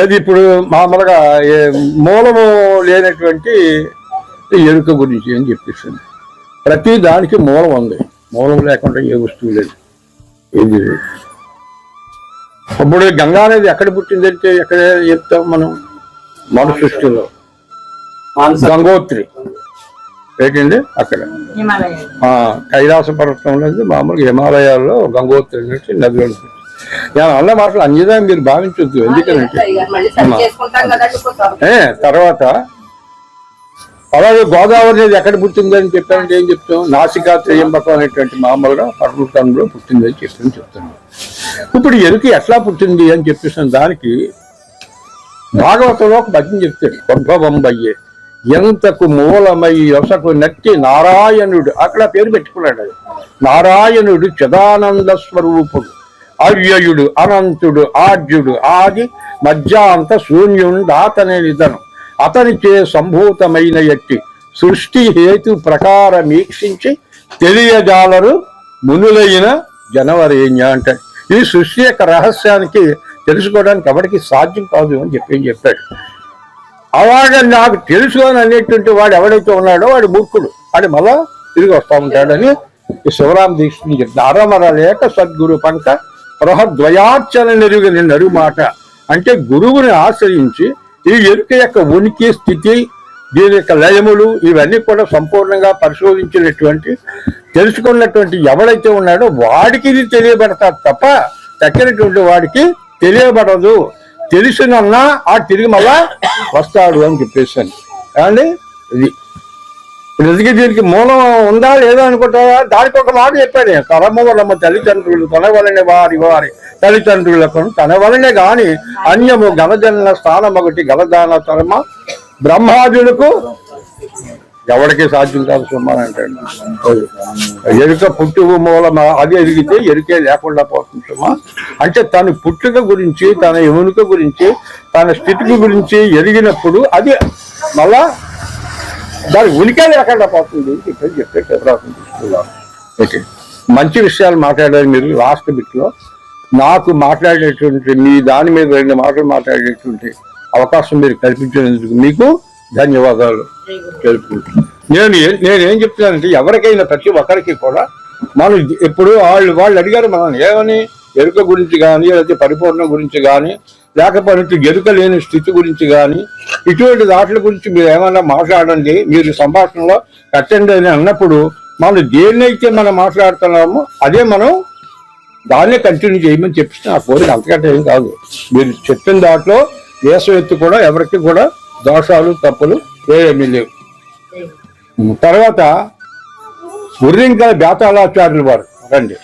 ఏది ఇప్పుడు మామూలుగా ఏ మూలము లేనటువంటి ఎరుక గురించి అని చెప్పేసింది? ప్రతి దానికి మూలం ఉంది. మూలం లేకుండా ఏ వస్తువు లేదు. ఏది లేదు. ఇప్పుడు గంగా అనేది ఎక్కడ పుట్టిందంటే ఎక్కడ చెప్తాం మనం? మన సృష్టిలో గంగోత్రి. ఏంటండి? అక్కడ. కైలాస పర్వతంలో ఉంది, మామూలుగా హిమాలయాల్లో గంగోత్రి నుంచి నదిలో ఉంటుంది. నేను అన్న మాటలు అంజదా మీరు భావించొద్దు ఎందుకంటే తర్వాత అలాగే గోదావరి అనేది ఎక్కడ పుట్టిందని చెప్పారంటే ఏం చెప్తాం? నాసికా త్రయంబకం అనేటువంటి మామూలుగా పర్వతంలో పుట్టిందని చెప్పి చెప్తున్నాం ఇప్పుడు ఎరుక ఎట్లా పుట్టింది అని చెప్పేసిన దానికి భాగవతంలో ఒక భజన చెప్తాడు ఉద్భవం అయ్యే ఎంతకు మూలమై యొసకు నట్టి నారాయణుడు అక్కడ పేరు పెట్టుకున్నాడు అది. నారాయణుడు చిదానంద స్వరూపుడు అవ్యయుడు అనంతుడు ఆద్యుడు ఆది మధ్యాంత శూన్యుడు అతనే నిధనం. అతనిచే సంభూతమైన ఎట్టి సృష్టి హేతు ప్రకారమీక్షించి తెలియజాలరు మునులైన జనవరేణ్య అంటాడు. ఈ సృష్టి యొక్క రహస్యానికి తెలుసుకోవడానికి ఎవరికి సాధ్యం కాదు అని చెప్పి చెప్పాడు. అలాగే నాకు తెలుసు అని అనేటువంటి వాడు ఎవడైతే ఉన్నాడో వాడు మూర్ఖుడు. వాడు మళ్ళా తిరిగి వస్తా ఉంటాడని శివరామ దీక్షని చెప్తాడు అరమర లేక సద్గురు పంక బృహద్వయార్చన నెరుగని నరు మాట అంటే గురువుని ఆశ్రయించి ఈ ఎరుక యొక్క ఉనికి స్థితి దీని యొక్క లయములు ఇవన్నీ కూడా సంపూర్ణంగా పరిశోధించినటువంటి తెలుసుకున్నటువంటి ఎవడైతే ఉన్నాడో వాడికి ఇది తెలియబడతారు తప్ప తక్కినటువంటి వాడికి తెలియబడదు. తెలిసినన్నా ఆ తిరిగి మళ్ళా వస్తాడు అని చెప్పేసాను ఏమండి? ఇది ఇప్పుడు దీనికి మూలం ఉందా లేదా అనుకుంటారా దానికి ఒక మాట చెప్పాను కరమ్మ వలమ తల్లిదండ్రులు తన వలనే వారి వారి తల్లిదండ్రులకు తన వలనే గాని అన్యము గణజన స్థానం ఒకటి గలదాన తరమ బ్రహ్మాదులకు ఎవరికి సాధ్యం కాదు సుమ్మని అంటాడు ఎరుక పుట్టుకు మూలం అది ఎరిగితే ఎరుకే లేకుండా పోతుంది సుమా. అంటే తన పుట్టుక గురించి తన ఎమునుక గురించి తన స్థితికి గురించి ఎరిగినప్పుడు అది మళ్ళా దాని ఉనికే లేకుండా పోతుంది ఇక్కడ చెప్పే తీసుకున్నాను ఓకే. మంచి విషయాలు మాట్లాడారు మీరు లాస్ట్ బిట్లో. నాకు మాట్లాడేటువంటి మీ దాని మీద రెండు మాటలు మాట్లాడేటువంటి అవకాశం మీరు కల్పించినందుకు మీకు ధన్యవాదాలు. తెలుపుకుంటున్నాను నేను నేనేం చెప్తున్నానంటే ఎవరికైనా ప్రతి ఒక్కరికి కూడా మనం ఎప్పుడు వాళ్ళు వాళ్ళు అడిగారు మనం ఏమని? ఎరుక గురించి కానీ లేకపోతే పరిపూర్ణ గురించి కానీ లేకపోతే ఎరుక లేని స్థితి గురించి కానీ ఇటువంటి దాట్ల గురించి మీరు ఏమైనా మాట్లాడండి మీరు సంభాషణలో కట్టండి అని అన్నప్పుడు మనం దేన్నైతే మనం మాట్లాడుతున్నామో అదే మనం దాన్నే కంటిన్యూ చేయమని చెప్పిన ఆ కోరిక అంతకంటే ఏం కాదు. మీరు చెప్పిన దాంట్లో వేసవెత్తు కూడా ఎవరికి కూడా దోషాలు తప్పులు ఏమీ లేవు. తర్వాత ఉర్రింకల బేతాళాచార్యులు వారు రండి.